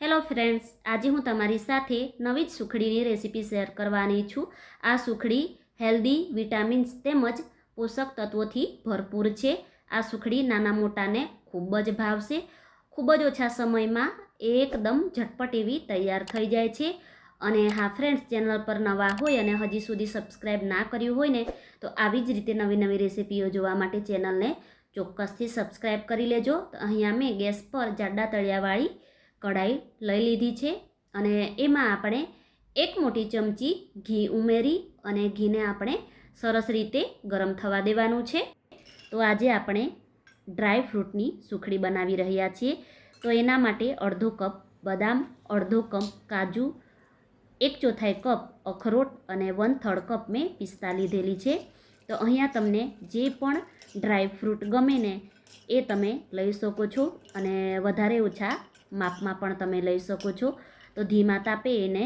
Hello friends આજે હું તમારી સાથે નવી જ સુખડીની રેસીપી શેર કરવાની છું. આ સુખડી હેલ્ધી વિટામિન્સ તેમજ પોષક તત્વોથી ભરપૂર છે. આ સુખડી નાના મોટાને ખૂબ જ ભાવશે. ખૂબ જ ઓછા સમયમાં એકદમ ઝટપટ એવી તૈયાર થઈ જાય છે. અને હા ફ્રેન્ડ્સ ચેનલ પર નવા હોય અને હજી સુધી સબસ્ક્રાઈબ ના કર્યું હોય ને, તો આવી જ રીતે નવી નવી રેસીપીઓ જોવા માટે ચેનલને ચોક્કસથી સબસ્ક્રાઈબ કરી લેજો. તો અહીંયા મેં ગેસ પર જાડા તળિયાવાળી કઢાઈ લઈ લીધી છે અને એમાં આપણે એક મોટી ચમચી ઘી ઉમેરી અને ઘીને આપણે સરસ રીતે ગરમ થવા દેવાનું છે. તો આજે આપણે ડ્રાય ફ્રૂટની સુખડી બનાવી રહ્યા છીએ. તો એના માટે અડધો કપ બદામ, અડધો કપ કાજુ, એક ચોથાઈ કપ અખરોટ અને વન થર્ડ કપ મેં પિસ્તા લીધેલી છે. તો અહીંયા તમને જે પણ ડ્રાય ફ્રૂટ ગમે ને એ તમે લઈ શકો છો અને વધારે ઓછા માપમાં પણ તમે લઈ શકો છો. તો ધીમા તાપે એને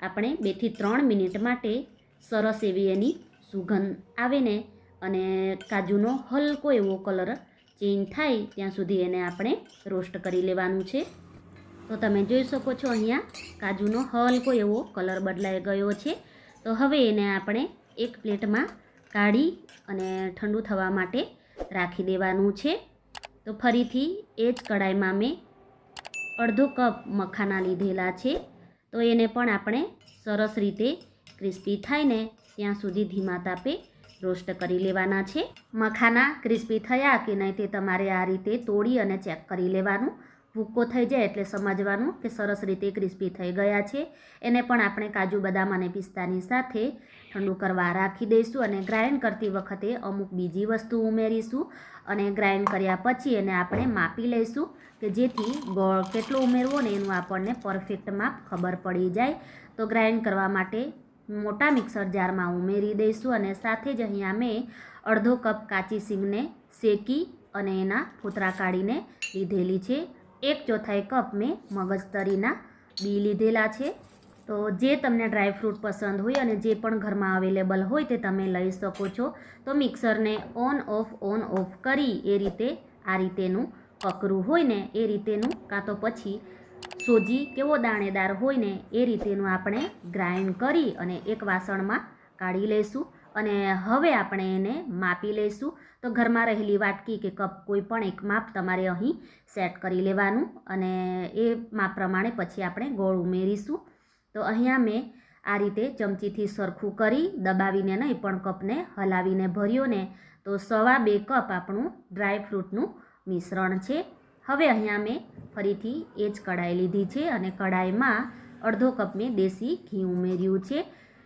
આપણે બેથી ત્રણ મિનિટ માટે સરસ એવી એની સુગંધ આવે ને અને કાજુનો હલકો એવો કલર ચેન્જ થાય ત્યાં સુધી એને આપણે રોસ્ટ કરી લેવાનું છે. તો તમે જોઈ શકો છો અહીંયા કાજુનો હલકો એવો કલર બદલાઈ ગયો છે. તો હવે એને આપણે એક પ્લેટમાં કાઢી અને ઠંડુ થવા માટે રાખી દેવાનું છે. તો ફરીથી એ જ કઢાઈમાં મેં અડધો કપ મખાના લીધેલા છે. તો એને પણ આપણે સરસ રીતે ક્રિસ્પી થાય ને ત્યાં સુધી ધીમા તાપે રોસ્ટ કરી લેવાના છે. મખાના ક્રિસ્પી થયા કે નહીં તે તમારે આ રીતે તોડી અને ચેક કરી લેવાનું. ભૂક્કો થઈ જાય એટલે સમજવાનું કે સરસ રીતે ક્રિસ્પી થઈ ગયા છે. એને પણ આપણે કાજુ, બદામ અને પિસ્તાની સાથે ઠંડુ કરવા રાખી દઈશું અને ગ્રાઇન્ડ કરતી વખતે અમુક બીજી વસ્તુ ઉમેરીશું અને ગ્રાઇન્ડ કર્યા પછી એને આપણે માપી લઈશું. કે જેથી ગોળ કેટલો ઉમેરવો ને એનું આપણને પરફેક્ટ માપ ખબર પડી જાય. તો ગ્રાઇન્ડ કરવા માટે મોટા મિક્સર જારમાં ઉમેરી દઈશું અને સાથે જ અહીંયા મેં અડધો કપ કાચી સિંગને શેકી અને એના ફૂતરા કાઢીને લીધેલી છે. એક ચોથાઈ કપ મેં મગજતરીના બી લીધેલા છે. તો જે તમને ડ્રાયફ્રૂટ પસંદ હોય અને જે પણ ઘરમાં અવેલેબલ હોય તે તમે લઈ શકો છો. તો મિક્સરને ઓન ઓફ ઓન ઓફ કરી એ રીતે આ રીતેનું પકરું હોય ને એ રીતેનું, કાં તો પછી સોજી કેવો દાણેદાર હોય ને એ રીતેનું આપણે ગ્રાઇન્ડ કરી અને એક વાસણમાં કાઢી લઈશું અને હવે આપણે એને માપી લઈશું તો ઘરમાં રહેલી વાટકી કે કપ કોઈ પણ એક માપ તમારે અહીં સેટ કરી લેવાનું અને એ માપ પ્રમાણે પછી આપણે ગોળ ઉમેરીશું. તો અહીંયા મેં આ રીતે ચમચીથી સરખું કરી દબાવીને નહીં પણ કપને હલાવીને ભર્યો ને, તો સવા બે કપ આપણું ડ્રાય ફ્રૂટનું મિશ્રણ છે. હવે અહીંયા મેં ફરીથી એ જ કઢાઈ લીધી છે અને કઢાઈમાં અડધો કપ મેં દેશી ઘી ઉમેર્યું છે.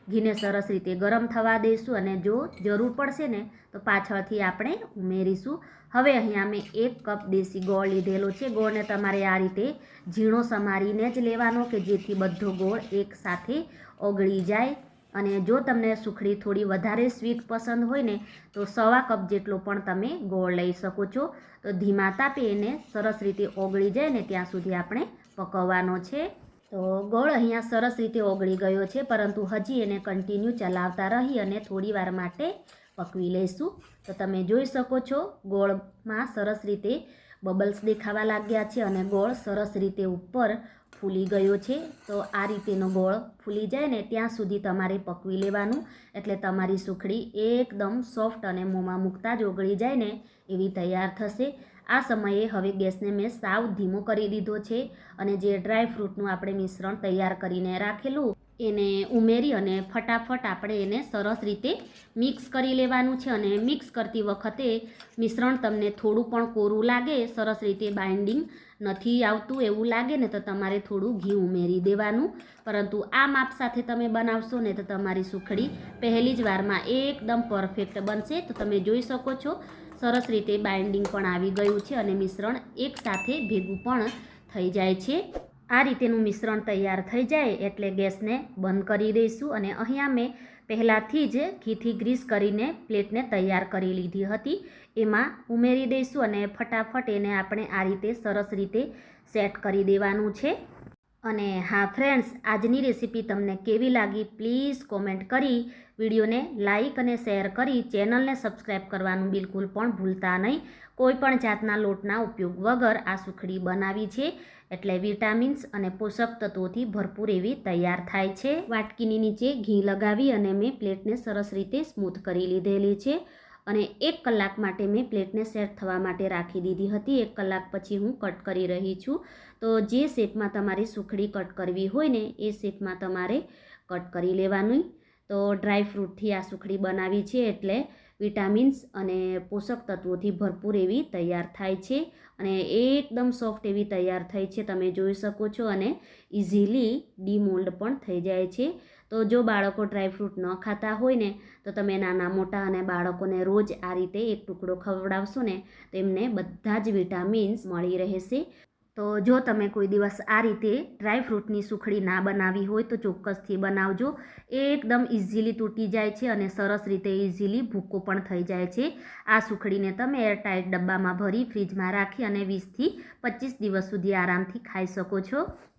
ઘીને સરસ રીતે ગરમ થવા દઈશું અને જો જરૂર પડશે ને તો પાછળથી આપણે ઉમેરીશું. હવે અહીંયા મેં એક કપ દેશી ગોળ લીધેલો છે. ગોળને તમારે આ રીતે ઝીણો સમારીને જ લેવાનો કે જેથી બધો ગોળ એકસાથે ઓગળી જાય. અને જો તમને સુખડી થોડી વધારે સ્વીટ પસંદ હોય ને, તો સવા કપ જેટલો પણ તમે ગોળ લઈ શકો છો. તો ધીમા તાપે એને સરસ રીતે ઓગળી જાય ને ત્યાં સુધી આપણે પકવવાનો છે. તો ગોળ અહીંયા સરસ રીતે ઓગળી ગયો છે, પરંતુ હજી એને કન્ટિન્યુ ચલાવતા રહી અને થોડી વાર માટે પકવી લઈશું. તો તમે જોઈ શકો છો, ગોળમાં સરસ રીતે બબલ્સ દેખાવા લાગ્યા છે અને ગોળ સરસ રીતે ઉપર ફૂલી ગયો છે, તો આ રીતેનો ગોળ ફૂલી જાય ને ત્યાં સુધી તમારે પકવી લેવાનું. એટલે તમારી સુખડી એકદમ સોફ્ટ અને મોંમાં મૂકતા જ ઓગળી જાય ને એવી તૈયાર થશે. આ સમયે હવે ગેસને મેં સાવ ધીમો કરી દીધો છે અને જે ડ્રાય ફ્રૂટનું આપણે મિશ્રણ તૈયાર કરીને રાખેલું એને ઉમેરી અને ફટાફટ આપણે એને સરસ રીતે મિક્સ કરી લેવાનું છે અને મિક્સ કરતી વખતે મિશ્રણ તમને થોડું પણ કોરું લાગે, સરસ રીતે બાઇન્ડિંગ નથી આવતું એવું લાગે ને તો તમારે થોડું ઘી ઉમેરી દેવાનું. પરંતુ આ માપ સાથે તમે બનાવશો ને તો તમારી સુખડી પહેલી જ વારમાં એકદમ પરફેક્ટ બનશે. તો તમે જોઈ શકો છો, સરસ રીતે બાઇન્ડિંગ પણ આવી ગયું છે અને મિશ્રણ એકસાથે ભેગું પણ થઈ જાય છે. આ રીતેનું મિશ્રણ તૈયાર થઈ જાય એટલે ગેસને બંધ કરી દઈશું અને અહીંયા મેં પહેલાંથી જ ઘીથી ગ્રીસ કરીને પ્લેટને તૈયાર કરી લીધી હતી. એમાં ઉમેરી દઈશું અને ફટાફટ એને આપણે આ રીતે સરસ રીતે સેટ કરી દેવાનું છે. અને હા ફ્રેન્ડ્સ આજની રેસીપી તમને કેવી લાગી? પ્લીઝ કોમેન્ટ કરી વિડીયોને લાઈક અને શેર કરી ચેનલને સબસ્ક્રાઈબ કરવાનું બિલકુલ પણ ભૂલતા નહીં. કોઈ પણ જાતના લોટના ઉપયોગ વગર આ સુખડી બનાવી છે એટલે વિટામિન્સ અને પોષક તત્વોથી ભરપૂર એવી તૈયાર થાય છે. વાટકીની નીચે ઘી લગાવી અને મેં પ્લેટને સરસ રીતે સ્મૂથ કરી લીધેલી છે. અને એક કલાક માટે મેં પ્લેટને સેટ થવા માટે રાખી દીધી હતી. એક કલાક પછી હું કટ કરી રહી છું. તો જે શેપમાં તમારી સુખડી કટ કરવી હોય ને, એ શેપમાં તમારે કટ કરી લેવાનું. તો ડ્રાય ફ્રૂટથી આ સુખડી બનાવી છે એટલે વિટામિન્સ અને પોષક તત્વોથી ભરપૂર એવી તૈયાર થાય છે અને એકદમ સોફ્ટ એવી તૈયાર થઈ છે, તમે જોઈ શકો છો અને ઇઝીલી ડીમોલ્ડ પણ થઈ જાય છે. તો જો બાળકો ડ્રાયફ્રૂટ ન ખાતા હોય ને, તો તમે નાના મોટા અને બાળકોને રોજ આ રીતે એક ટુકડો ખવડાવશો ને, તો એમને બધા જ વિટામિન્સ મળી રહેશે. તો જો તમે કોઈ દિવસ આ રીતે ડ્રાયફ્રૂટની સુખડી ના બનાવી હોય તો ચોક્કસથી બનાવજો. એ એકદમ ઇઝીલી તૂટી જાય છે અને સરસ રીતે ઇઝીલી ભૂકો પણ થઈ જાય છે. આ સુખડીને તમે એરટાઇટ ડબ્બામાં ભરી ફ્રીજમાં રાખી અને વીસથી પચીસ દિવસ સુધી આરામથી ખાઈ શકો છો.